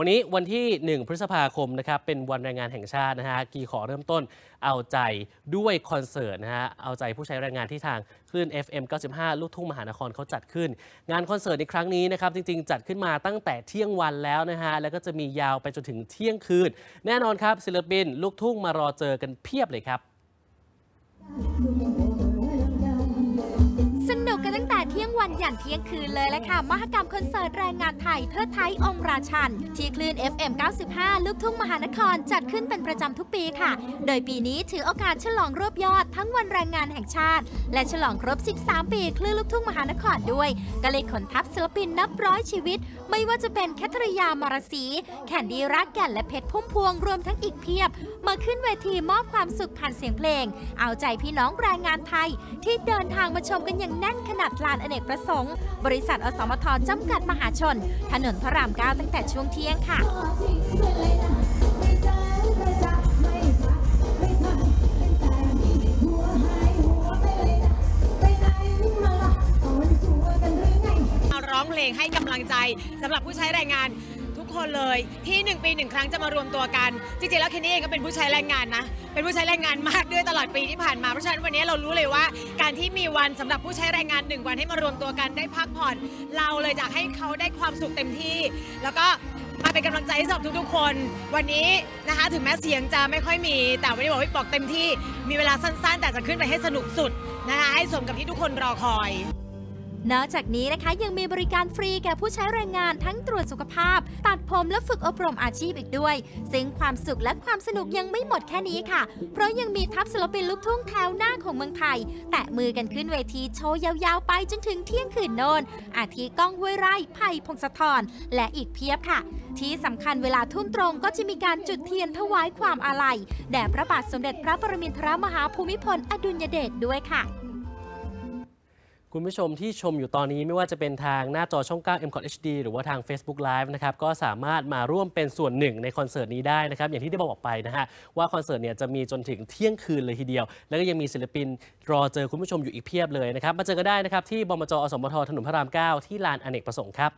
วันนี้วันที่ 1 พฤษภาคมนะครับเป็นวันแรงงานแห่งชาตินะฮะกีขอเริ่มต้นเอาใจด้วยคอนเสิร์ตนะฮะเอาใจผู้ใช้แรงงานที่ทางคลื่น FM 95 ลูกทุ่งมหานครเขาจัดขึ้น งานคอนเสิร์ตในครั้งนี้นะครับจริงๆ จัดขึ้นมาตั้งแต่เที่ยงวันแล้วนะฮะแล้วก็จะมียาวไปจนถึงเที่ยงคืน แน่นอนครับศิลปิน ลูกทุ่งมารอเจอกันเพียบเลยครับ วันยันเที่ยงคืนเลยแหละค่ะ มหกรรมคอนเสิร์ตแรงงานไทยเทิดไทยองค์ราชัน ที่คลื่น FM 95 ลูกทุ่งมหานครจัดขึ้นเป็นประจำทุกปีค่ะ โดยปีนี้ถือโอกาสฉลองรวบยอดทั้งวันแรงงานแห่งชาติ และฉลองครบ 13 ปีคลื่นลูกทุ่งมหานครด้วย ก็เลยขนทัพศิลปินนับร้อยชีวิต ไม่ว่าจะเป็นแคทริยามารสี แคนดี้รักแก่นและเพชรพุ่มพวงรวมทั้งอีกเพียบ มาขึ้นเวทีมอบความสุขผ่านเสียงเพลง เอาใจพี่น้องแรงงานไทย ที่เดินทางมาชมกันอย่างแน่นขนาดลานอเนกประสงค์ บริษัทอสมทจำกัดมหาชน ถนนพระรามเก้าตั้งแต่ช่วงเที่ยงค่ะมาร้องเพลงให้กำลังใจสำหรับผู้ใช้แรงงาน คนเลยที่1ปี1ครั้งจะมารวมตัวกันจริงๆแล้วเคนนี่เองก็เป็นผู้ใช้แรงงานนะ เป็นผู้ใช้แรงงานมากด้วยตลอดปีที่ผ่านมาเพราะฉะนั้นวันนี้เรารู้เลยว่า การที่มีวันสำหรับผู้ใช้แรงงาน1วันให้มารวมตัวกันได้พักผ่อน เราเลยอยากให้เขาได้ความสุขเต็มที่ แล้วก็มาเป็นกำลังใจให้สำหรับทุกๆคน วันนี้นะคะถึงแม้เสียงจะไม่ค่อยมี แต่วันนี้บอกว่าบอกเต็มที่มีเวลาสั้นๆ แต่จะขึ้นไปให้สนุกสุดนะคะให้สมกับที่ทุกคนรอคอย นอกจากนี้นะคะยังมีบริการฟรีแก่ผู้ใช้แรงงานทั้งตรวจสุขภาพ ตัดผมและฝึกอบรมอาชีพอีกด้วย ซึ่งความสุขและความสนุกยังไม่หมดแค่นี้ค่ะ เพราะยังมีทัพศิลปินลูกทุ่งแถวหน้าของเมืองไทย แตะมือกันขึ้นเวทีโชว์ยาวๆไปจนถึงเที่ยงคืนโนนอาทิก้องห้วยไร่ไผ่พงศธรและอีกเพียบค่ะ ที่สำคัญเวลาทุ่มตรงก็จะมีการจุดเทียนถวายความอาลัยแด่พระบาทสมเด็จพระปรมินทรมหาภูมิพลอดุลยเดชด้วยค่ะ คุณผู้ชมที่ชมอยู่ตอนนี้ไม่ว่าจะเป็นทางหน้าจอช่อง 9 m c o t HD หรือว่าทาง Facebook Live นะครับก็สามารถมาร่วมเป็นส่วนหนึ่งในคอนเสิร์ตนี้ได้นะครับอย่างที่ได้บอกไปนะฮะว่าคอนเสิร์ตเนี่ยจะมีจนถึงเที่ยงคืนเลยทีเดียว แล้วก็ยังมีศิลปินรอเจอคุณผู้ชมอยู่อีกเพียบเลยนะครับมาเจอกันได้นะครับที่บมจอสมทถนนพระราม 9 ที่ลานอเนกประสงค์ครับ